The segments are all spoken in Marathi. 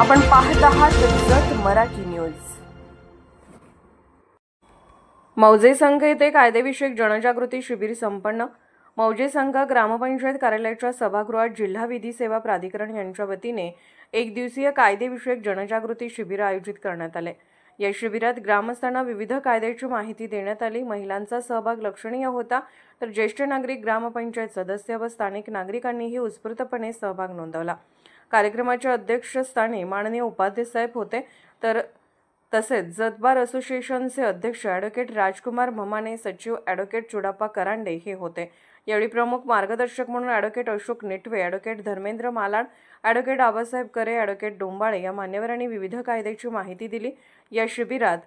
आपण पाहत आहात जत मराठी न्यूज. मौजे संघ येथे कायदेविषयक जनजागृती शिबिर संपन्न. मौजे संघ ग्रामपंचायत कार्यालयाच्या सभागृहात जिल्हा विधी सेवा प्राधिकरण यांच्या वतीने एक दिवसीय कायदेविषयक जनजागृती शिबिर आयोजित करण्यात आले. या शिबिरात ग्रामस्थांना विविध कायद्याची माहिती देण्यात आली. महिलांचा सहभाग लक्षणीय होता. तर ज्येष्ठ नागरिक ग्रामपंचायत सदस्य व स्थानिक नागरिकांनीही उत्स्फूर्तपणे सहभाग नोंदवला. कार्यक्रमाच्या अध्यक्षस्थानी माननीय उपाध्यक्ष होते. तर तसेच जतबार असोसिएशनचे अध्यक्ष ॲडव्होकेट राजकुमार भमाने सचिव ॲडव्होकेट चुडाप्पा करांडे हे होते. यावेळी प्रमुख मार्गदर्शक म्हणून advocate Ashok Netwe advocate Dharmendra Malad advocate Abasaheb Kare advocate Dombale या मान्यवरांनी विविध कायद्याची माहिती दिली. या शिबिरात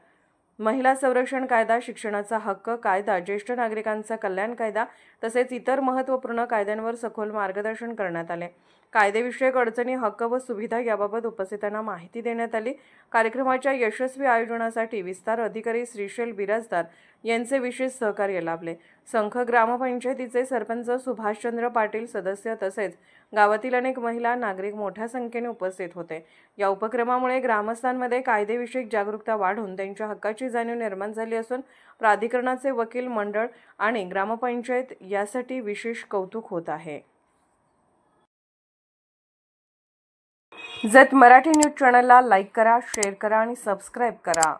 महिला संरक्षण कायदा शिक्षणाचा हक्क कायदा ज्येष्ठ नागरिकांचा कल्याण कायदा तसेच इतर महत्त्वपूर्ण कायद्यांवर सखोल मार्गदर्शन करण्यात आले. कायदेविषयक अडचणी हक्क व सुविधा याबाबत उपस्थितांना माहिती देण्यात आली. कार्यक्रमाच्या यशस्वी आयोजनासाठी विस्तार अधिकारी श्रीशैल बिराजदार यांचे विशेष सहकार्य लाभले. संख ग्रामपंचायतीचे सरपंच सुभाषचंद्र पाटील सदस्य तसेच गावातील अनेक महिला नागरिक मोठ्या संख्येने उपस्थित होते. या उपक्रमामुळे ग्रामस्थांमध्ये कायदेविषयक जागरूकता वाढून त्यांच्या हक्काची जाणीव निर्माण झाली असून प्राधिकरणाचे वकील मंडळ आणि ग्रामपंचायत यासाठी विशेष कौतुक होत आहे. जत मराठी न्यूज चॅनलला लाईक करा शेअर करा आणि सबस्क्राईब करा.